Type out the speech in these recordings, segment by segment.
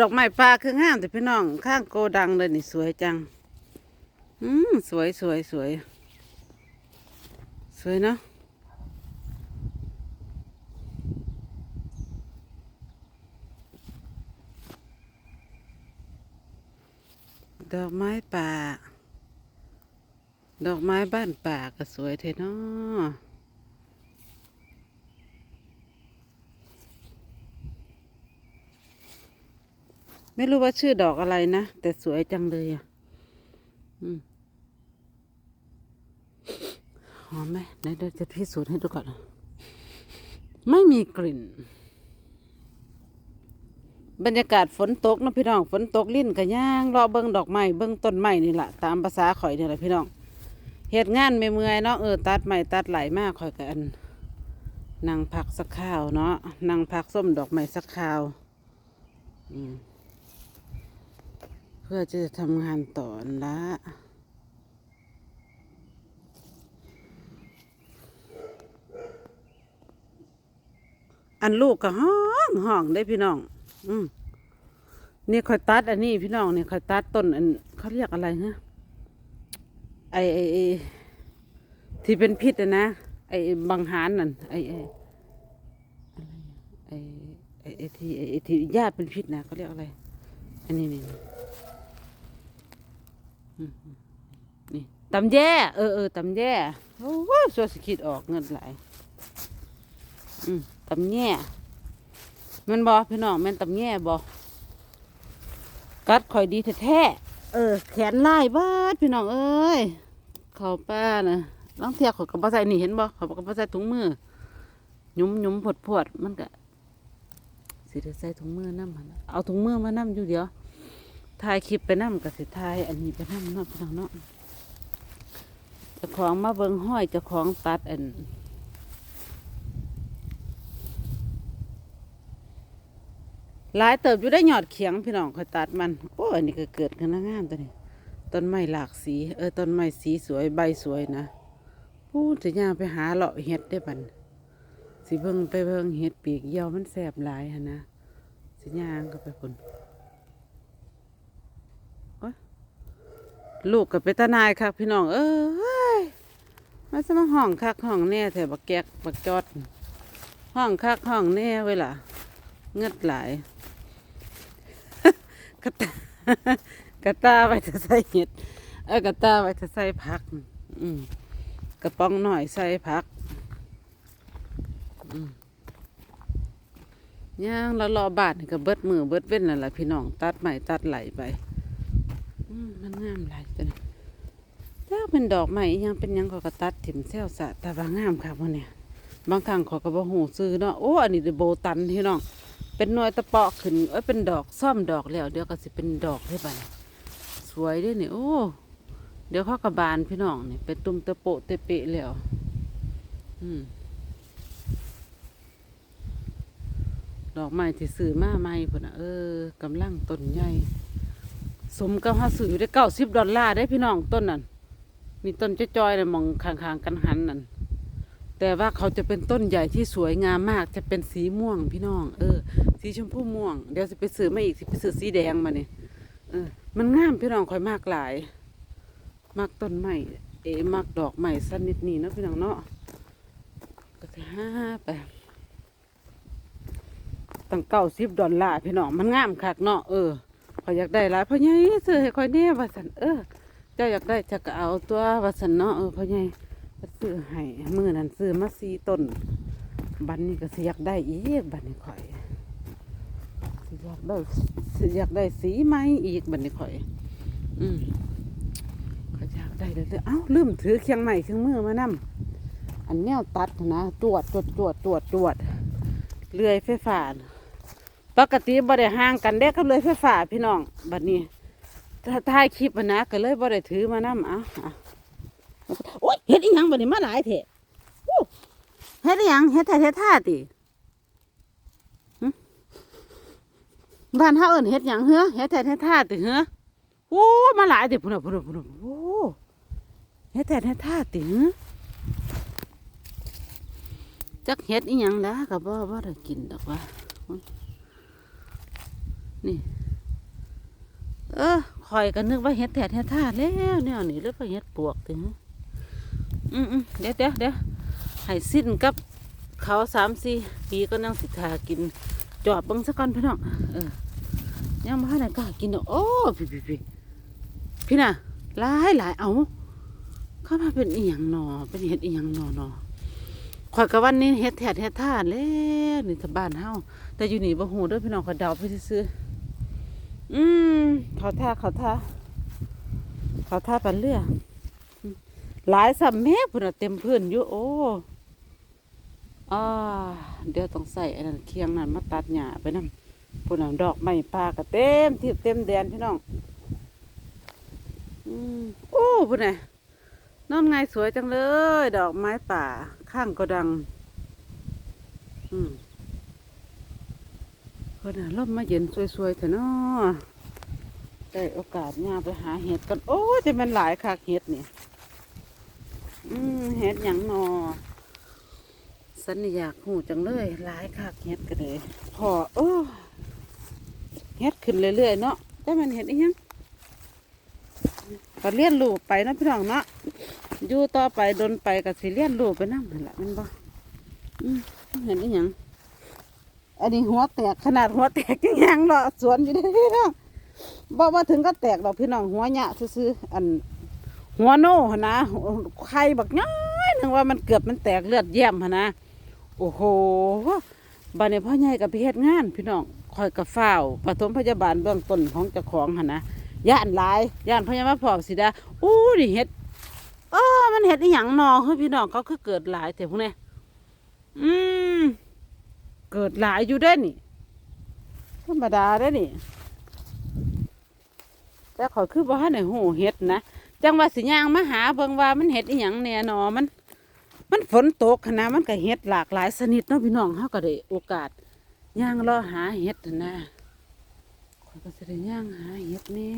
ดอกไม้ป่าคืองามแต่พี่น้อง ข้างโกดังเลยนี่สวยจัง อืมสวยสวยสวย สวยเนาะดอกไม้ป่า ดอกไม้บ้านป่าก็สวยเทเนาะ ไม่รู้ว่าชื่อดอกอะไรนะ แต่สวยจังเลยอะหอมไหมไหนเดี๋ยวจะพิสูจน์ให้ดูก่อน ไม่มีกลิ่น บรรยากาศฝนตกนะพี่น้อง ฝนตกลิ้นกระย่างรอเบิ้งดอกไม้เบิ้งต้นไม้นี่แหละตามภาษาข่อยนี่แหละพี่น้องเหตุงานไม่เมื่อยเนาะเออตัดใหม่ตัดไหลมากคอยกันนั่งพักสักข้าวเนาะนั่งพักส้มดอกไม้สักข้าว อืม เพื่อจะทำงานต่อนั่นละอันลูกก็ห้องห้องได้พี่น้อง อืมนี่คอยตัด อันนี้พี่น้องนี่คอยตัดต้นอันเขาเรียกอะไรฮะไอไอที่เป็นพิษนะไอ้บางหารนั่นไอไอไอไอที่ไอ้ที่ญาเป็นพิษนะเขาเรียกอะไร อันนี้นี่ นี่ตำแย่เออเออตำแย่โอ้โหสัวสคิดออกเงินหลายอืมตำแย่แมันบอพี่น้องแม่นตำแย่บอกัดข่อยดีแท้ๆเออ แขนลายบาดพี่น้องเอ้ยเขาป้านะลองเทียบเขากับใส่นี่เห็นบ่เขากับใส่ถุงมือหยุมหยุมผดผดมันก็สิได้ใส่ถุงมือน้ำมันเอาถุงมือมาน้ำอยู่เดี๋ยว ถ่ายคลิปไปน้ำกับสิถ่ายอันนี้ไปน้ำเนาะพี่น้องเนาะจ้าของมาเบิงห้อยจ้าของตัดอันหลายเติบอยู่ได้หยอดเขียงพี่น้องคอยตัดมัน โอ้อันนี้ก็เกิดขึ้นงามตัวนี้ต้นไม้หลากสี เออต้นไม้สีสวยใบสวยนะพูดจะย่างไปหาเลาะเห็ดได้บันสิเบิ่งไปเบิ่งเห็ดปีกเหี่ยวมันแสบหลายฮะนะสิย่างก็ไปคนโอ๊ย ลูกกับไปตานายคักพี่น้อง เอ้ยมาสมาห้องคักห้องแน่แถวบักแกกบักจอด ห้องคักห้องแน่เวล่ะ เงืดหลายกระตากระตาไว้จะใส่เห็ดเออกระตาไว้จะใส่ผัก อืมกระป๋องหน่อยใส่ผักย่างแล้วรอบาทนี่ก็เบิดมือเบิดเว้นนั่นแหละพี่น้องตัดใหม่ตัดไหลไป มันงามหลายตัวถ้าเป็นดอกใหม่ยังเป็นยังเขาก็ตัดถิ่มแซวสะแต่ว่างามค่ะพวกเนี่ยบางครั้งเขาก็บ่หูซื้อเนาะโอ้อันนี้โบตันพี่น้องเป็นหน่วยตะเปาะขึ้นเอ้ยเป็นดอกซ่อมดอกแล้ว เดี๋ยวก็สิเป็นดอกได้บัดนี้สวยด้วยนี่โอ้เดี๋ยวเขากระบานพี่น้องนี่เป็นตุ่มตะโปะเตะเปะแล้ว อืมดอกไม้ที่ซื้อมาใหม่พุ่นน่ะเออกำลังต้นใหญ่ สมกับหาซื้อได้เก้าสิบดอลลาร์ได้พี่น้องต้นนั้นนี่ต้นจ้อยๆนะมองข้างๆกันหันนั่นแต่ว่าเขาจะเป็นต้นใหญ่ที่สวยงามมาก จะเป็นสีม่วงพี่น้อง เออ สีชมพูม่วง เดี๋ยวจะไปซื้อมาอีกสิไปซื้อสีแดงมาเนี่ยเออ มันงามพี่น้องคอยมากหลาย มากต้นไม้เอ๋มากดอกไม้สักนิดนี่เนาะพี่น้องเนาะก็จะห้าไปตั้งเก้าสิบดอลลาร์พี่น้องมันงามคักเนาะเออ ขอยอยากได้หลายพ่อใหญ่ซื้อให้คอยแน่ว่าสันเออเจ้าอยากได้จะก็เอาตัวว่าสันเนาะเออพ่อใหญ่ซื้อให้มือนั้นซื้อมาสี่ต้นบันนี้ก็สิอยากได้อีกบันนี้ข่อยสิอยากได้สิอยากได้สีไหมอีกบันนี้ข่อย อืมข่อยากได้เลยเอ้าลืมถือเคียงใหม่เครื่องมือมานำอันแนวตัดนะตรวจตรวจตรวจตรวจตรวจเลื่อยไฟฟ้านะ ปกติบ่ได้ห่างกันเด็กก็เลยไฟฟ้าพี่น้องบัดนี้ถ้าถ่ายคลิปอะนะก็เลยบ่ได้ถือมานำอะอะโอ๊ยเฮ็ดอีหยังบัดนี้มาหลายแท้เฮ็ดอีหยังเฮ็ดแท้ๆท่าติบ้านเฮาเอิ้นเฮ็ดหยังเฮ้อเฮ็ดแท้ๆท่าติเฮ้อโอ้มาหลายติพุ่นน่ะพุ่นน่ะพุ่นน่ะโอ้เฮ็ดแท้ๆท่าติเฮ้อจักเฮ็ดอีหยังแล้วก็บ่บ่ได้กินดอกว่า นี่ เออคอยก็นึกว่าเฮ็ดแถดเฮ็ดท่าแล้วเนี่ยนี่หรือว่าเฮ็ดปวกถึงอืมอืมเดี๋ยวเดี๋ยวเดี๋ยวให้สิ้นกับเขาสามสี่ปีก็นั่งสิทากิน จอดเบิ่งซะก่อนพี่น้องเออยังมาไหนกล้ากินเนาะโอ้พี่พี่พี่พี่น่ะหลายหลายเอาเข้ามาเป็นอีหยังหนอเป็นเฮ็ดอีหยังหนอหนอข่อยกับวันนี้เฮ็ดแถดเฮ็ดท่าแล้วนี่ถ้าบ้านเฮาแต่อยู่นี่บ่ฮู้เด้อพี่น้องขอยเดาไปซื่อ อืมเขาท่าเขาท่าเขาท่าปันเรือหลายสัมแม่พุ่นเต็มพื้นอยู่โอ้อ่าเดี๋ยวต้องใส่อันนั้นเคียงนั้นมาตัดหญ้าไปนำพุ่นน่ะดอกไม้ป่าก็เต็มที่เต็มแดนพี่น้องอืมโอ้พุ่นน่ะน้องไงสวยจังเลย ดอกไม้ป่าข้างก็ดัง อืม พิ่นน่ะลมมาเย็นสวยๆเถอะเนาะได้โอกาสย่าไปหาเห็ดกัน โอ้จะมันหลายคักเห็ดนี่อืมเห็ดหยังนอสันอยากหูจังเลยหลายคักเห็ดกันเลยพอโอ้เห็ดขึ้นเรื่อยๆเนาะแต่มันเห็ดอีหยังก็เลี้ยนลูกไปนะพี่น้องเนาะอยู่ต่อไปดนไปก็สิเลี้ยนลูกไปนั่งนั่นแหละมันบ่เห็นอีหยัง อันนี้หัวแตกขนาดหัวแตกยังยังเนาะสวนอยู่เด้พี่น้องบอกว่าถึงก็แตกดอกพี่น้องหัวหยะซื้ออันหัวโน่นะไข่บักน้อยหนึงว่ามันเกือบมันแตกเลือดเยี่ยมนะโอ้โหบัดนี้พ่อใหญ่กับพี่เฮ็ดงาน พี่น้องคอยกับฝ้าปฐมพยาบาลเบื้องต้นของเจ้าของหนะย่านหลายย่านพญามาพอกสิดาอู้ดิเฮ็ดเออมันเฮ็ดอีหยังนอเฮ้ยพี่น้องเขาคือเกิดหลายแต่พวกนี้อืม เกิดหลายอยู่ได้นี่ธรรมดาได้นี่ แต่ขอยคือบ่ทันได้หูเฮ็ดนะจังว่าสิย่างมาหาเบิ่งว่ามันเฮ็ดอีหยังแน่นอมัน มันฝนตกหั้นนะมันก็เฮ็ดหลากหลายชนิดเนาะพี่น้องเฮาก็ได้โอกาสย่างรอหาเฮ็ดนะข่อยก็สิได้ย่างหาเฮ็ดแหน่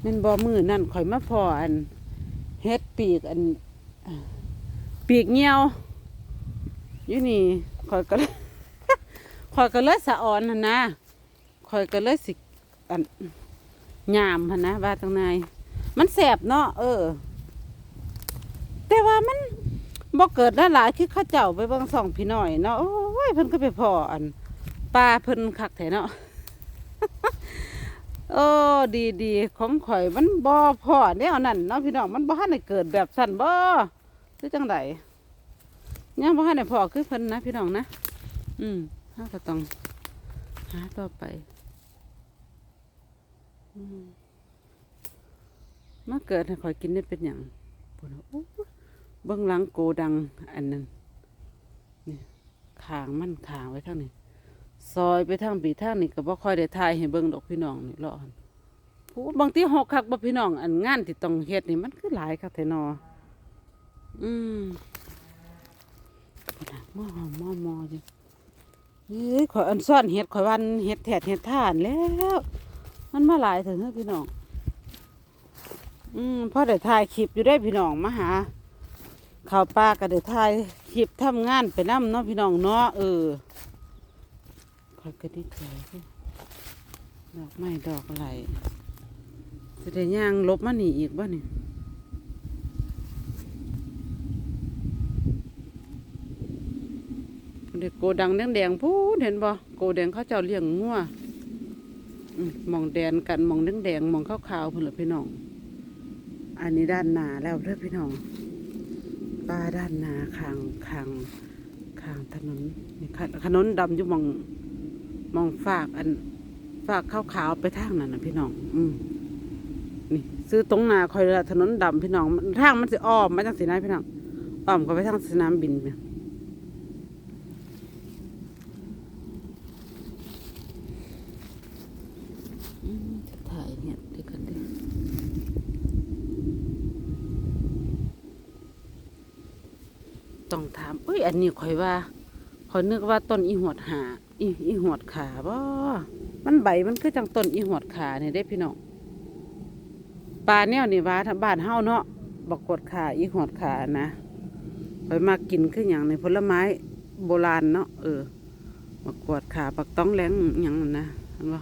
แม่นบ่มื้อนั่นข่อยมาพออันเฮ็ดปีกอัน ปีกเหี่ยวอยู่นี่ข่อยก็เลย ข่อยก็เลยสะอ่อนหั่นนะข่อยก็เลยสิอันยามหั่นนะว่าตรงไหนมันแสบเนาะเออ แต่ว่ามันบ่เกิดหลายคือเข้าเจ้าไปเบิ่งสองพี่น้อยเนาะโอ้ยเพิ่นก็ไปพออันปลาเพิ่นคักแท้เนาะโอ้ดีดีของข่อยมันบ่พอแนวนั้นเนาะพี่น้องมันบ่ทันได้เกิดแบบสั่นบ่คือจังไดยังบ่ทันได้พอคือเพิ่นนะพี่น้องนะ อืม เฮาก็ต้องหาต่อไปอืมาเกิดให้ข่อยกินได้เป็นหยังปุ่นเบื้องหลังโกดังอันนั้นนี่ขางมันขางไว้ทางนี้ซอยไปทางปีทางนี้ก็บ่ค่อยได้ทายให้เบิ่งดอกพี่น้องนี่รอหั่นผู้บางทีหกคักบ่พี่น้อง อันงานที่ต้องเฮ็ดนี่มันคือหลายคักแท้นออืมมอหอมหม้อมออยู่ เฮ้ยข่อยอันซ่อนเห็ดข่อยวันเห็ดแถดเห็ดท่านแล้ว มันมาหลายถึงเพี่น้อง อืมพ่อได้ถ่ายคลิปอยู่ได้พี่น้องมาหาข่าวปลาก็ได้ถ่ายคลิปทำงานไปน้ำเนาะพี่น้องเนาะเออขอยก็ดีใจดอดอกไม้ดอกอะไรจะได้ย่างลบมาหนีอีกบ้านี่ ด็กโกดังแดงๆพูดเห็นบ่โกแดงเขาเจ้าเลี้ยงงัวมองแดนกันมองแดงๆมองขาวๆเพิ่นล่ะพี่น้อง อันนี้ด้านหน้าแล้วเด้อพี่น้องป้าด้านหน้าข้างข้างข้างถนนนี่ถนนดำอยู่มองมองฝากอันฝากขาวๆไปทางนั้นนะพี่น้อง อืมนี่ซื้อตรงหน้าคอยละถนนดำพี่น้องทางมันสิอ้อมมาจังสินะพี่น้องอ้อมก็ไปทางสนามบินเนี่ย อืมจะถ่ายเนี่ยเดี๋ยวกันดิ ต้องถามเอ้ย อันนี้ข่อยว่าข่อยนึกว่าต้นอีหวดหาอีอีหวดขาบ่มันใบมันคือจังต้นอีหวดขาเนี่ยได้พี่น้องปลาเนี่ยนี่ว่าถ้าบ้านเฮาเนาะบักกดขาอีหวดขานะข่อยมากินคืออย่างในผลไม้โบราณเนาะเออบักกวดขาบักต้องแหลงอย่างนั้นนะเห็นบ่